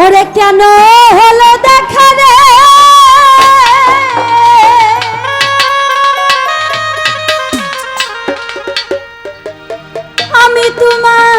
ওরে কেন হলো দেখা রে? আমি তোমার